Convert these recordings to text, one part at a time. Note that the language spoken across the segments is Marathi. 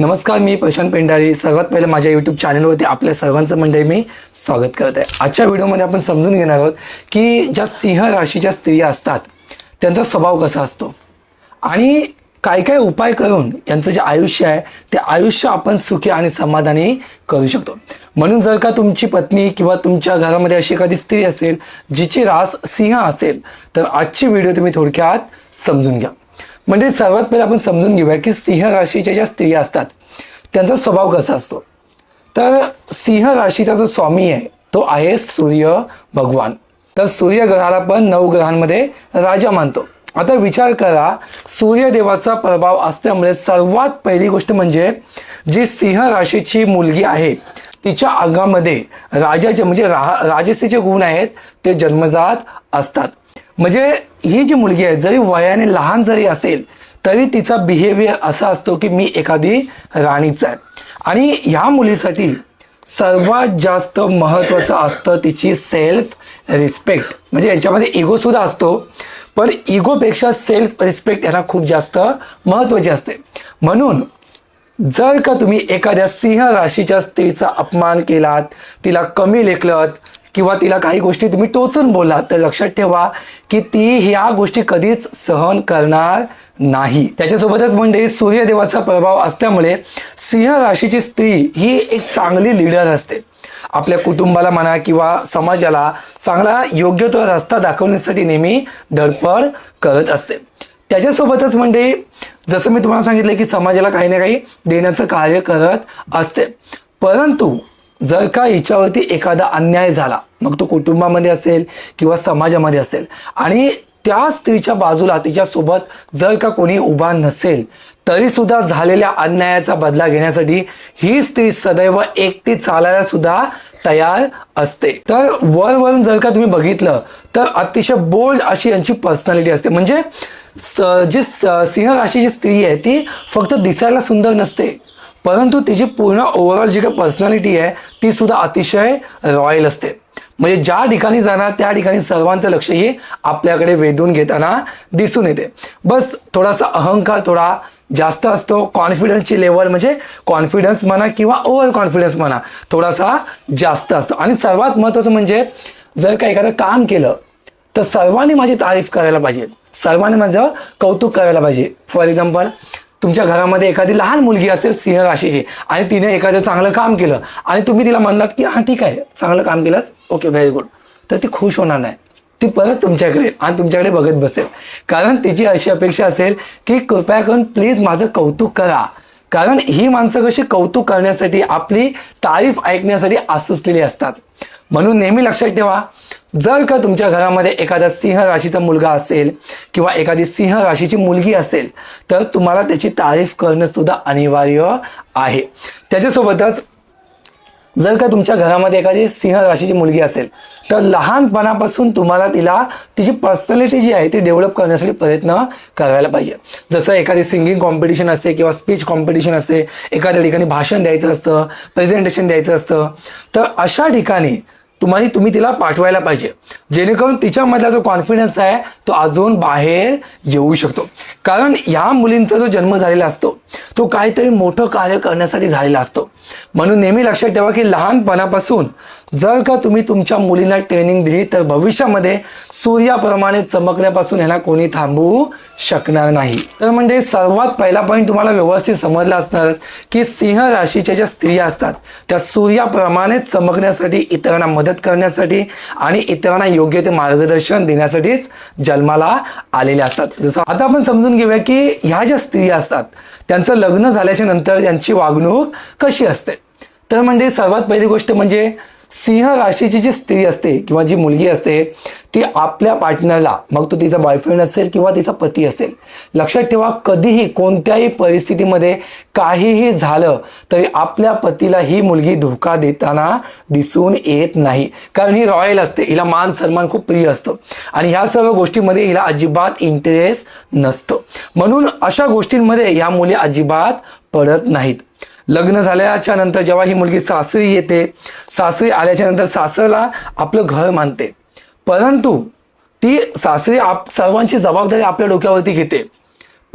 नमस्कार मी प्रशांत पेंडारी सर्वात पहिले माझ्या यूट्यूब चॅनलवरती आपल्या सर्वांचं मंडळी मी स्वागत करत आहे. आजच्या व्हिडिओमध्ये आपण समजून घेणार आहोत की ज्या सिंह राशीच्या स्त्रिया असतात त्यांचा स्वभाव कसा असतो? आणि काय काय उपाय करून यांचं जे आयुष्य आहे ते आयुष्य आपण सुखी आणि समाधानी करू शकतो. म्हणून जर का तुमची पत्नी किंवा तुमच्या घरामध्ये अशी एखादी स्त्री असेल जिची रास सिंह असेल तर आजची व्हिडिओ तुम्ही थोडक्यात समजून घ्या. म्हणजे सर्वात पहिले आपण समजून घेऊया की सिंह राशीच्या ज्या स्त्रिया असतात त्यांचा स्वभाव कसा असतो? तर सिंह राशीचा जो स्वामी आहे तो आहे सूर्य भगवान. तर सूर्य ग्रहाला पण नवग्रहांमध्ये राजा मानतो. आता विचार करा सूर्यदेवाचा प्रभाव असल्यामुळे सर्वात पहिली गोष्ट म्हणजे जी सिंह राशीची मुलगी आहे तिच्या अंगामध्ये राजाचे म्हणजे राहा राजसीचे गुण आहेत ते जन्मजात असतात. म्हणजे ही जी मुलगी आहे जरी वयाने लहान जरी असेल तरी तिचा बिहेवियर असा असतो की मी एखादी राणीच आहे. आणि ह्या मुलीसाठी सर्वात जास्त महत्त्वाचं असतं तिची सेल्फ रिस्पेक्ट म्हणजे याच्यामध्ये इगो सुद्धा असतो पण इगोपेक्षा सेल्फ रिस्पेक्ट यांना खूप जास्त महत्त्वाची असते. म्हणून जर का तुम्ही एखाद्या सिंह राशीच्या स्त्रीचा अपमान केलात तिला कमी लेखलत किंवा तिला काही गोष्टी तुम्ही टोचून बोला तर लक्षात ठेवा की ती ह्या गोष्टी कधीच सहन करणार नाही. त्याच्यासोबतच म्हणजे सूर्यदेवाचा प्रभाव असल्यामुळे सिंह राशीची स्त्री ही एक चांगली लीडर असते. आपल्या कुटुंबाला म्हणा किंवा समाजाला चांगला योग्य तो रस्ता दाखवण्यासाठी नेहमी धडपड करत असते. त्याच्यासोबतच म्हणजे जसं मी तुम्हाला सांगितलं की समाजाला काही ना काही देण्याचं कार्य करत असते. परंतु जर का हिच्यावरती एखादा अन्याय झाला मग तो कुटुंबामध्ये असेल किंवा समाजामध्ये असेल आणि त्या स्त्रीच्या बाजूला तिच्यासोबत जर का कोणी उभा नसेल तरीसुद्धा झालेल्या अन्यायाचा बदला घेण्यासाठी ही स्त्री सदैव एकटी चालायला सुद्धा तयार असते. तर वरवरून जर का तुम्ही बघितलं तर अतिशय बोल्ड अशी यांची पर्सनॅलिटी असते. म्हणजे स- जी सिंह राशीची स्त्री आहे ती फक्त दिसायला सुंदर नसते. परंतु तिची पूर्ण ओव्हरऑल जी काही पर्सनॅलिटी आहे ती सुद्धा अतिशय रॉयल असते. म्हणजे ज्या ठिकाणी जाणार त्या ठिकाणी सर्वांचं लक्षही आपल्याकडे वेधून घेताना दिसून येते. बस थोडासा अहंकार थोडा जास्त असतो. कॉन्फिडन्सची लेवल म्हणजे कॉन्फिडन्स म्हणा किंवा ओव्हर कॉन्फिडन्स म्हणा थोडासा जास्त असतो. आणि सर्वात महत्त्वाचं म्हणजे जर का एखादं काम केलं तर सर्वांनी माझी तारीफ करायला पाहिजे. सर्वांनी माझं कौतुक करायला पाहिजे. फॉर एक्झाम्पल तुमच्या घरामध्ये एखादी लहान मुलगी असेल सिंह राशीची आणि तिने एखादं चांगलं काम केलं आणि तुम्ही तिला म्हणलात की हां ठीक आहे चांगलं काम केलंस ओके व्हेरी गुड तर ती खुश होणार नाही. ती परत तुमच्याकडे आणि तुमच्याकडे बघत बसेल. कारण तिची अशी अपेक्षा असेल की कृपया करून प्लीज माझं कौतुक करा. कारण ही माणसं कशी कौतुक करण्यासाठी आपली तारीफ ऐकण्यासाठी आसुसलेली असतात. म्हणून नेहमी लक्षात ठेवा जर का तुमच्या घरामध्ये एखादा सिंह राशीचा मुलगा असेल किंवा एखादी सिंह राशीची मुलगी असेल तर तुम्हाला त्याची तारीफ करणं सुद्धा अनिवार्य आहे. त्याच्यासोबतच जर का तुमच्या घरामध्ये एखादी सिंह राशीची मुलगी असेल तर लहानपणापासून तुम्हाला तिला तिची पर्सनॅलिटी जी आहे ती डेव्हलप करण्यासाठी प्रयत्न करायला पाहिजे. जसं एखादी सिंगिंग कॉम्पिटिशन असते किंवा स्पीच कॉम्पिटिशन असते एखाद्या ठिकाणी भाषण द्यायचं असतं प्रेझेंटेशन द्यायचं असतं तर अशा ठिकाणी तुम्हाला तुम्ही तिला पाठवायला पाहिजे. जेणेकरून तिच्यामधला जो कॉन्फिडन्स आहे तो अजून बाहेर येऊ शकतो. कारण ह्या मुलींचा जो जन्म झालेला असतो तो काहीतरी मोठं कार्य करण्यासाठी झालेला असतो. म्हणून नेहमी लक्षात ठेवा की लहानपणापासून जर का तुम्ही तुमच्या मुलींना ट्रेनिंग दिली तर भविष्यामध्ये सूर्याप्रमाणे चमकण्यापासून ह्याला कोणी थांबवू शकणार नाही. तर म्हणजे सर्वात पहिला पॉईंट तुम्हाला व्यवस्थित समजला असणारच की सिंह राशीच्या ज्या स्त्रिया असतात त्या सूर्याप्रमाणे चमकण्यासाठी इतरांना मदत करण्यासाठी आणि इतरांना योग्य ते मार्गदर्शन देण्यासाठीच जन्माला आलेल्या असतात. जसं आता आपण समजून घेऊया की ह्या ज्या स्त्रिया असतात त्यांचं लग्न झाल्याच्यानंतर त्यांची वागणूक कशी असते? तर म्हणजे सर्वात पहिली गोष्ट म्हणजे सिंह राशीची जी स्त्री असते किंवा जी मुलगी असते ती आपल्या पार्टनरला मग तो तिचा बॉयफ्रेंड असेल किंवा तिचा पती असेल लक्षात ठेवा कधीही कोणत्याही परिस्थितीमध्ये काहीही झालं तरी आपल्या पतीला ही मुलगी धोका देताना दिसून येत नाही. कारण ही रॉयल असते हिला मान सन्मान खूप प्रिय असतो. आणि ह्या सर्व गोष्टींमध्ये हिला अजिबात इंटरेस्ट नसतो. म्हणून अशा गोष्टींमध्ये ह्या मुली अजिबात पडत नाहीत. लग्न झाल्याच्यानंतर जेव्हा ही मुलगी सासरी येते सासरी आल्याच्यानंतर सासरला आपलं घर मानते. परंतु ती सासरी आप सर्वांची जबाबदारी आपल्या डोक्यावरती घेते.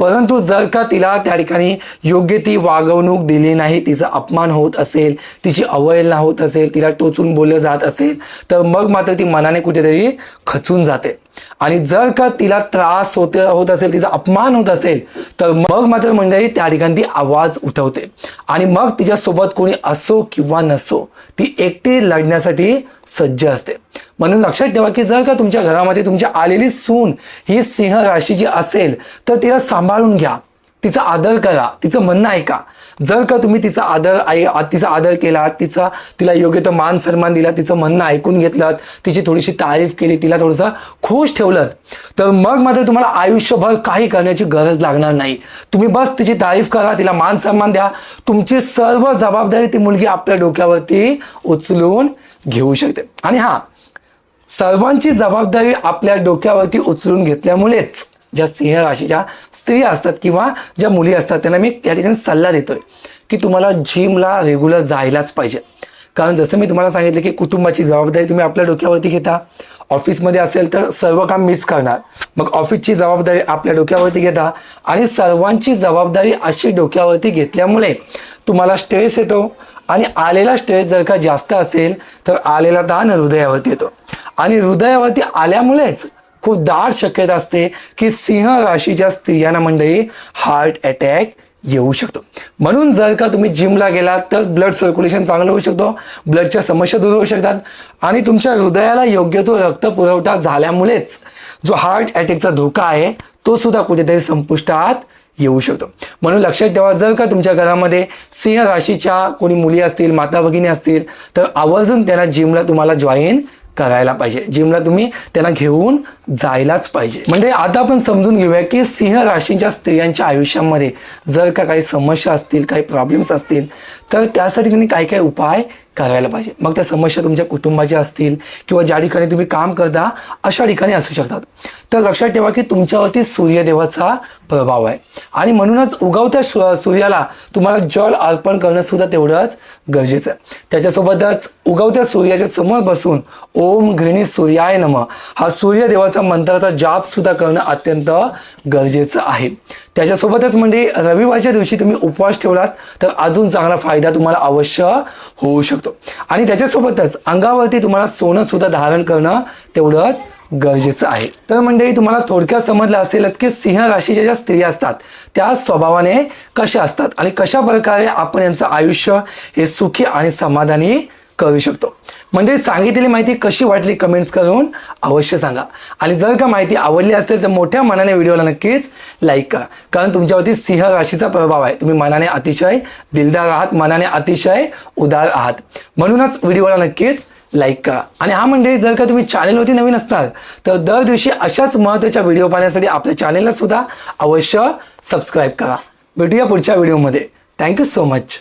परंतु जर का तिला त्या ठिकाणी योग्य ती वागवणूक दिली नाही तिचा अपमान होत असेल तिची अवहेलना होत असेल तिला टोचून बोललं जात असेल तर मग मात्र ती मनाने कुठेतरी खचून जाते. आणि जर का तिला त्रास होत होत असेल तिचा अपमान होत असेल तर मग मात्र मंडळी त्या ठिकाणी ती आवाज उठवते. आणि मग तिच्यासोबत कोणी असो किंवा नसो ती एकटी लढण्यासाठी सज्ज असते. म्हणून लक्षात ठेवा की जर का तुमच्या घरामध्ये तुमची आलेली सून ही सिंह राशीची असेल तर तिला सांभाळून घ्या. तिचा आदर करा. तिचं म्हणणं ऐका. जर का तुम्ही तिचा आदर आई तिचा आदर केला तिचा तिला योग्य तो मान सन्मान दिला तिचं म्हणणं ऐकून घेतलं तिची थोडीशी तारीफ केली तिला थोडंसं खुश ठेवलं तर मग मात्र तुम्हाला आयुष्यभर काही करण्याची गरज लागणार नाही. तुम्ही बस तिची तारीफ करा तिला मान सन्मान द्या. तुमची सर्व जबाबदारी ती मुलगी आपल्या डोक्यावरती उचलून घेऊ शकते. आणि हां सर्वांची जबाबदारी आपल्या डोक्यावरती उचलून घेतल्यामुळेच ज्या सिंह राशीच्या स्त्रिया असतात किंवा ज्या मुली असतात त्यांना मी या ठिकाणी सल्ला देतोय की तुम्हाला जिमला रेग्युलर जायलाच पाहिजे. कारण जसं मी तुम्हाला सांगितलं की कुटुंबाची जबाबदारी तुम्ही आपल्या डोक्यावरती घेता. ऑफिसमध्ये असेल तर सर्व काम मिस करणार. मग ऑफिसची जबाबदारी आपल्या डोक्यावरती घेता आणि सर्वांची जबाबदारी अशी डोक्यावरती घेतल्यामुळे तुम्हाला स्ट्रेस येतो आणि आलेला स्ट्रेस जर का जास्त असेल तर आलेला ताण हृदयावरती येतो. आणि हृदयावरती आल्यामुळेच खूप दाट शक्यता असते की सिंह राशीच्या स्त्रियांना मंडळी हार्ट अटॅक येऊ शकतो. म्हणून जर का तुम्ही जिमला गेलात तर ब्लड सर्क्युलेशन चांगलं होऊ शकतो ब्लडच्या समस्या दूर होऊ शकतात आणि तुमच्या हृदयाला योग्य तो रक्त पुरवठा झाल्यामुळेच जो हार्ट अटॅकचा धोका आहे तो सुद्धा कुठेतरी संपुष्टात येऊ शकतो. म्हणून लक्षात ठेवा जर का तुमच्या घरामध्ये सिंह राशीच्या कोणी मुली असतील माता भगिनी असतील तर आवर्जून त्यांना जिमला तुम्हाला जॉईन करायला पाहिजे. जिमला तुम्ही त्यांना घेऊन जायलाच पाहिजे. म्हणजे आता आपण समजून घेऊया की सिंह राशीच्या स्त्रियांच्या आयुष्यामध्ये जर का काही समस्या असतील काही प्रॉब्लेम्स असतील तर त्यासाठी त्यांनी काही काही उपाय करायला पाहिजे. मग त्या समस्या तुमच्या कुटुंबाच्या असतील किंवा ज्या ठिकाणी तुम्ही काम करता अशा ठिकाणी असू शकतात. तर लक्षात ठेवा की तुमच्यावरती सूर्यदेवाचा प्रभाव आहे. आणि म्हणूनच उगवत्या सु- सूर्याला तुम्हाला जल अर्पण करणं सुद्धा तेवढंच गरजेचं आहे. त्याच्यासोबतच उगवत्या सूर्याच्या समोर बसून ओम घृणी सूर्याय नम हा सूर्यदेवाचा मंत्राचा जाप सुद्धा करणं अत्यंत गरजेचं आहे. त्याच्यासोबतच म्हणजे रविवारच्या दिवशी तुम्ही उपवास ठेवलात तर अजून चांगला फायदा तुम्हाला अवश्य होऊ शकतो. आणि त्याच्यासोबतच अंगावरती तुम्हाला सोनं सुद्धा धारण करणं तेवढंच गरजेचं आहे. तर मंडळी तुम्हाला थोडक्यात समजलं असेलच की सिंह राशीच्या ज्या स्त्रिया असतात त्या स्वभावाने कशा असतात आणि कशा प्रकारे आपण यांचं आयुष्य हे सुखी आणि समाधानी करू शकतो. म्हणजे सांगितलेली माहिती कशी वाटली कमेंट्स करून अवश्य सांगा. आणि जर का माहिती आवडली असेल तर मोठ्या मनाने व्हिडिओला नक्कीच लाईक करा. कारण तुमच्यावरती सिंह राशीचा प्रभाव आहे. तुम्ही मनाने अतिशय दिलदार आहात मनाने अतिशय उदार आहात. म्हणूनच व्हिडिओला नक्कीच लाईक करा. आणि हा मंडळी जर का तुम्ही चॅनेलवरती नवीन असणार तर दर दिवशी अशाच महत्त्वाच्या व्हिडिओ पाहण्यासाठी आपल्या चॅनेलला सुद्धा अवश्य सबस्क्राईब करा. भेटूया पुढच्या व्हिडिओमध्ये. Thank you so much